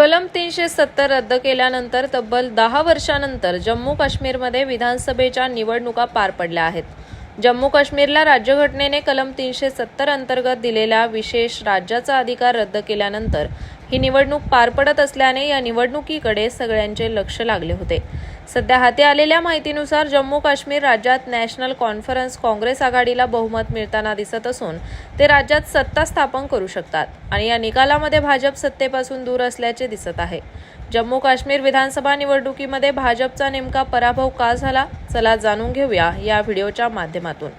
कलम तीनशे सत्तर रद्द केल्यानंतर तब्बल दहा वर्षानंतर जम्मू काश्मीरमध्ये विधानसभेच्या निवडणुका पार पडल्या आहेत. जम्मू काश्मीरला राज्यघटनेने कलम तीनशे सत्तर अंतर्गत दिलेला विशेष राज्याचा अधिकार रद्द केल्यानंतर ही निवडणूक पार पडत असल्याने या निवडणुकीकडे सगळ्यांचे लक्ष लागले होते. सध्या हाती आलेल्या माहितीनुसार जम्मू काश्मीर राज्यात नॅशनल कॉन्फरन्स काँग्रेस आघाडीला बहुमत मिळताना दिसत असून ते राज्यात सत्ता स्थापन करू शकतात आणि या निकालामध्ये भाजप सत्तेपासून दूर असल्याचे दिसत आहे. जम्मू काश्मीर विधानसभा निवडणुकीमध्ये भाजपचा नेमका पराभव का झाला चला जाणून घेऊया या व्हिडिओच्या माध्यमातून.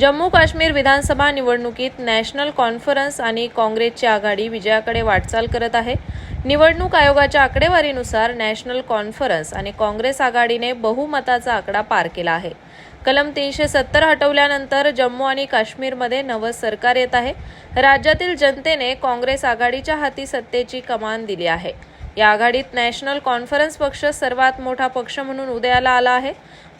जम्मू काश्मीर विधानसभा निवडणुकीत नॅशनल कॉन्फरन्स आणि काँग्रेसची आघाडी विजयाकडे वाटचाल करत आहे. निवडणूक आयोगाच्या आकडेवारीनुसार नॅशनल कॉन्फरन्स आणि काँग्रेस आघाडीने बहुमताचा आकडा पार केला आहे. कलम तीनशे सत्तर हटवल्यानंतर जम्मू आणि काश्मीरमध्ये नवं सरकार येत आहे. राज्यातील जनतेने काँग्रेस आघाडीच्या हाती सत्तेची कमान दिली आहे. या आघाडीत नॅशनल कॉन्फरन्स पक्ष सर्वात मोठा पक्ष म्हणून उदयाला आला आहे.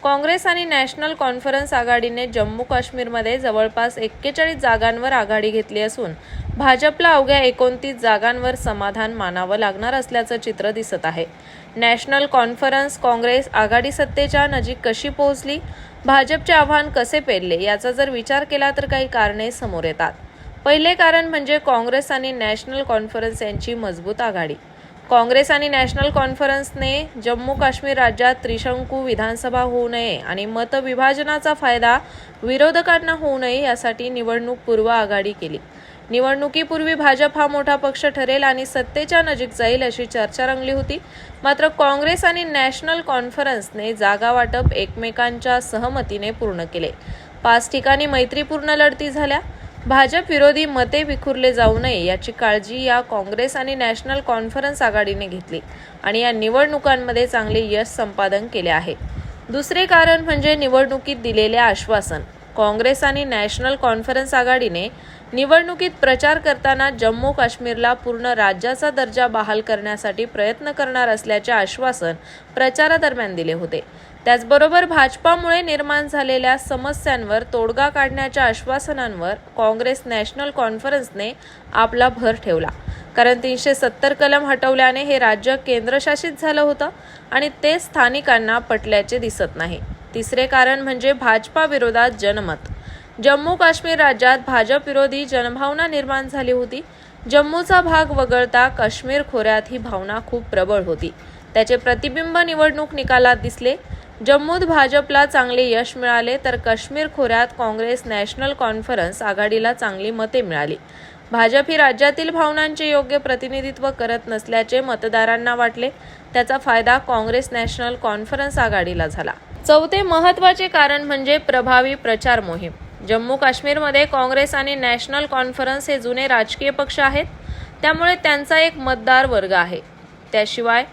काँग्रेस आणि नॅशनल कॉन्फरन्स आघाडीने जम्मू काश्मीरमध्ये जवळपास एक्केचाळीस जागांवर आघाडी घेतली असून भाजपला अवघ्या एकोणतीस जागांवर समाधान मानावं लागणार असल्याचं चित्र दिसत आहे. नॅशनल कॉन्फरन्स काँग्रेस आघाडी सत्तेच्या नजीक कशी पोहोचली? भाजपचे आव्हान कसे पेरले याचा जर विचार केला तर काही कारणे समोर येतात. पहिले कारण म्हणजे काँग्रेस आणि नॅशनल कॉन्फरन्स यांची मजबूत आघाडी. काँग्रेस आणि नॅशनल कॉन्फरन्सने जम्मू काश्मीर राज्यात त्रिशंकू विधानसभा होऊ नये आणि मतविभाजनाचा फायदा विरोधकांना होऊ नये यासाठी निवडणूक पूर्व आघाडी केली. निवडणुकीपूर्वी भाजप हा मोठा पक्ष ठरेल आणि सत्तेच्या नजीक जाईल अशी चर्चा रंगली होती. मात्र काँग्रेस आणि नॅशनल कॉन्फरन्सने जागा वाटप एकमेकांच्या सहमतीने पूर्ण केले. पाच ठिकाणी मैत्रीपूर्ण लढती झाल्या. भाजप विरोधी मते विखुरले जाऊ नये याची काळजी या काँग्रेस आणि नॅशनल कॉन्फरन्स आघाडीने घेतली आणि या निवडणुकांमध्ये चांगले यश संपादन केले आहे. दुसरे कारण म्हणजे निवडणुकीत दिलेले आश्वासन. काँग्रेस आणि नॅशनल कॉन्फरन्स आघाडीने निवडणुकीत प्रचार करताना जम्मू काश्मीरला पूर्ण राज्याचा दर्जा बहाल करण्यासाठी प्रयत्न करणार असल्याचे आश्वासन प्रचारादरम्यान दिले होते. त्याचबरोबर भाजपामुळे निर्माण झालेल्या समस्यांवर तोडगा काढण्याच्या आश्वासनांवर काँग्रेस नॅशनल कॉन्फरन्सने आपला भर ठेवला. कारण तीनशे सत्तर कलम हटवल्याने हे राज्य केंद्रशासित झालं होतं आणि ते स्थानिकांना पटल्याचे दिसत नाही. तिसरे कारण म्हणजे भाजपा विरोधात जनमत. जम्मू काश्मीर राज्यात भाजप विरोधी जनभावना निर्माण झाली होती. जम्मूचा भाग वगळता काश्मीर खोऱ्यात ही भावना खूप प्रबळ होती. त्याचे प्रतिबिंब निवडणूक निकालात दिसले. जम्मूत भाजपला चांगले यश मिळाले तर काश्मीर खोऱ्यात काँग्रेस नॅशनल कॉन्फरन्स आघाडीला चांगली मते मिळाली. भाजप ही राज्यातील भावनांचे योग्य प्रतिनिधित्व करत नसल्याचे मतदारांना वाटले. त्याचा फायदा काँग्रेस नॅशनल कॉन्फरन्स आघाडीला झाला. चौथे महत्त्वाचे कारण म्हणजे प्रभावी प्रचार मोहीम. जम्मू काश्मीरमध्ये काँग्रेस आणि नॅशनल कॉन्फरन्स हे जुने राजकीय पक्ष आहेत. त्यामुळे त्यांचा एक मतदार वर्ग आहे. त्याशिवाय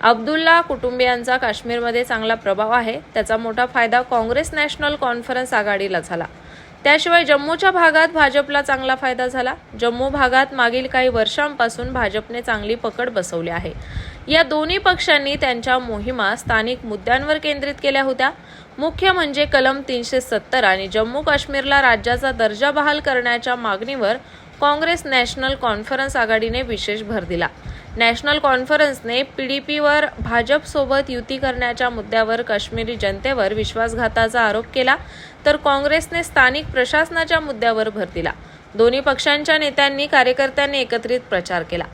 अब्दुल्ला कुटुंबियांचा काश्मीरमध्ये चांगला प्रभाव आहे. त्याचा मोठा फायदा काँग्रेस नॅशनल कॉन्फरन्स आघाडीला झाला. त्याशिवाय जम्मूच्या भागात भाजपला चांगला फायदा झाला. जम्मू भागात मागील काही वर्षांपासून भाजपने चांगली पकड बसवली आहे. या दोन्ही पक्षांनी त्यांच्या मोहिमा स्थानिक मुद्द्यांवर केंद्रित केल्या होत्या. मुख्य म्हणजे कलम तीनशे सत्तर आणि जम्मू काश्मीरला राज्याचा दर्जा बहाल करण्याच्या मागणीवर काँग्रेस नॅशनल कॉन्फरन्स आघाडीने विशेष भर दिला. नॅशनल कॉन्फरन्सने पीडीपीवर भाजपसोबत युती करण्याच्या मुद्द्यावर काश्मीरी जनतेवर विश्वासघाताचा आरोप केला तर काँग्रेसने स्थानिक प्रशासनाच्या मुद्द्यावर भर दिला. दोन्ही पक्षांच्या नेत्यांनी कार्यकर्त्यांनी एकत्रित प्रचार केला.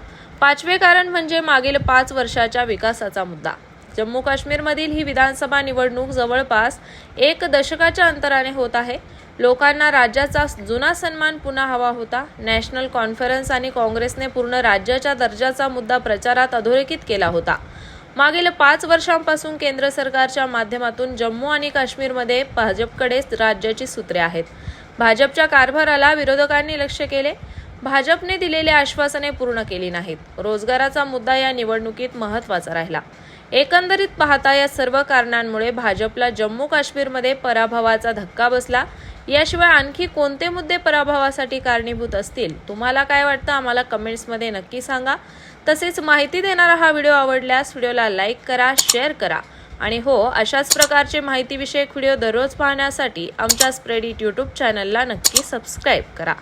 पाचवे कारण म्हणजे मागील पाच वर्षाच्या विकासाचा मुद्दा. जम्मू काश्मीरमधील ही विधानसभा निवडणूक जवळपास एक दशकाच्या अंतराने होत आहे. लोकांना राज्याचा जुना सन्मान पुन्हा हवा होता. नॅशनल कॉन्फरन्स आणि काँग्रेसने पूर्ण राज्याच्या दर्जाचा मुद्दा प्रचारात अधोरेखित केला होता. मागील पाच वर्षांपासून केंद्र सरकारच्या माध्यमातून जम्मू आणि काश्मीरमध्ये भाजपकडेच राज्याची सूत्रे आहेत. भाजपच्या कारभाराला विरोधकांनी लक्ष केले. भाजपने दिलेली आश्वासने पूर्ण केली नाहीत. रोजगाराचा मुद्दा या निवडणुकीत महत्त्वाचा राहिला. एकंदरीत पाहता या सर्व कारणांमुळे भाजपला जम्मू काश्मीरमध्ये पराभवाचा धक्का बसला. याशिवाय आणखी कोणते मुद्दे पराभवासाठी कारणीभूत असतील? तुम्हाला काय वाटतं? आम्हाला कमेंट्समध्ये नक्की सांगा. तसेच माहिती देणारा हा व्हिडिओ आवडल्यास व्हिडिओला लाईक करा शेअर करा. आणि हो अशाच प्रकारचे माहितीविषयक व्हिडिओ दररोज पाहण्यासाठी आमच्या स्प्रेडिट यूट्यूब चॅनलला नक्की सबस्क्राईब करा.